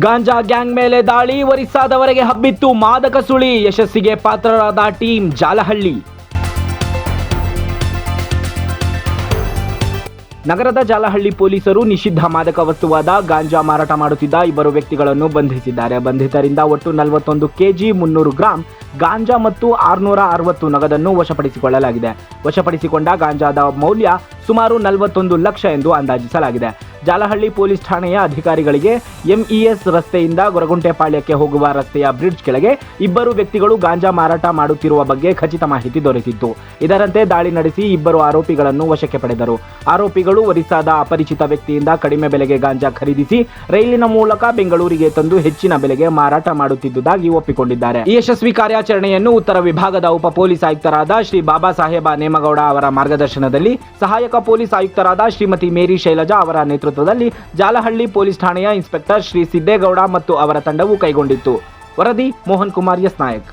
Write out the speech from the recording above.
ಗಾಂಜಾ gang ಮೇಲೆ ದಾಳಿ, ಒರಿಸ್ಸಾದವರೆಗೆ ಹಬ್ಬಿತ್ತು ಮಾದಕ ಸುಳಿ, ಯಶಸ್ಸಿಗೆ ಪಾತ್ರರಾದ ಟೀಂ ಜಾಲಹಳ್ಳಿ. ನಗರದ ಜಾಲಹಳ್ಳಿ ಪೊಲೀಸರು ನಿಷಿದ್ಧ ಮಾದಕ ವಸ್ತುವಾದ ಗಾಂಜಾ ಮಾರಾಟ ಮಾಡುತ್ತಿದ್ದ ಇಬ್ಬರು ವ್ಯಕ್ತಿಗಳನ್ನು ಬಂಧಿಸಿದ್ದಾರೆ. ಬಂಧಿತರಿಂದ ಒಟ್ಟು ನಲವತ್ತೊಂದು ಕೆಜಿ ಮುನ್ನೂರು ಗ್ರಾಂ ಗಾಂಜಾ ಮತ್ತು ಆರುನೂರ ಅರವತ್ತು ನಗದನ್ನು ವಶಪಡಿಸಿಕೊಳ್ಳಲಾಗಿದೆ. ವಶಪಡಿಸಿಕೊಂಡ ಗಾಂಜಾದ ಮೌಲ್ಯ ಸುಮಾರು ನಲವತ್ತೊಂದು ಲಕ್ಷ ಎಂದು ಅಂದಾಜಿಸಲಾಗಿದೆ. ಜಾಲಹಳ್ಳಿ ಪೊಲೀಸ್ ಠಾಣೆಯ ಅಧಿಕಾರಿಗಳಿಗೆ ಎಂಇಎಸ್ ರಸ್ತೆಯಿಂದ ಗೊರಗುಂಟೆಪಾಳ್ಯಕ್ಕೆ ಹೋಗುವ ರಸ್ತೆಯ ಬ್ರಿಡ್ಜ್ ಕೆಳಗೆ ಇಬ್ಬರು ವ್ಯಕ್ತಿಗಳು ಗಾಂಜಾ ಮಾರಾಟ ಮಾಡುತ್ತಿರುವ ಬಗ್ಗೆ ಖಚಿತ ಮಾಹಿತಿ ದೊರೆತಿತ್ತು. ಇದರಂತೆ ದಾಳಿ ನಡೆಸಿ ಇಬ್ಬರು ಆರೋಪಿಗಳನ್ನು ವಶಕ್ಕೆ ಪಡೆದರು. ಆರೋಪಿಗಳು ಒರಿಸ್ಸಾದ ಅಪರಿಚಿತ ವ್ಯಕ್ತಿಯಿಂದ ಕಡಿಮೆ ಬೆಲೆಗೆ ಗಾಂಜಾ ಖರೀದಿಸಿ ರೈಲಿನ ಮೂಲಕ ಬೆಂಗಳೂರಿಗೆ ತಂದು ಹೆಚ್ಚಿನ ಬೆಲೆಗೆ ಮಾರಾಟ ಮಾಡುತ್ತಿದ್ದುದಾಗಿ ಒಪ್ಪಿಕೊಂಡಿದ್ದಾರೆ. ಯಶಸ್ವಿ ಕಾರ್ಯಾಚರಣೆಯನ್ನು ಉತ್ತರ ವಿಭಾಗದ ಉಪ ಪೊಲೀಸ್ ಆಯುಕ್ತರಾದ ಶ್ರೀ ಬಾಬಾ ಸಾಹೇಬ ನೇಮಗೌಡ ಅವರ ಮಾರ್ಗದರ್ಶನದಲ್ಲಿ ಸಹಾಯಕ ಪೊಲೀಸ್ ಆಯುಕ್ತರಾದ ಶ್ರೀಮತಿ ಮೇರಿ ಶೈಲಜಾ ಅವರ ನೇತೃತ್ವದಲ್ಲಿ ಜಾಲಹಳ್ಳಿ ಪೊಲೀಸ್ ಠಾಣೆಯ ಇನ್ಸ್ಪೆಕ್ಟರ್ ಶ್ರೀ ಸಿದ್ದೇಗೌಡ ಮತ್ತು ಅವರ ತಂಡವು ಕೈಗೊಂಡಿತ್ತು. ವರದಿ ಮೋಹನ್ ಕುಮಾರ್ ಎಸ್ ನಾಯಕ್.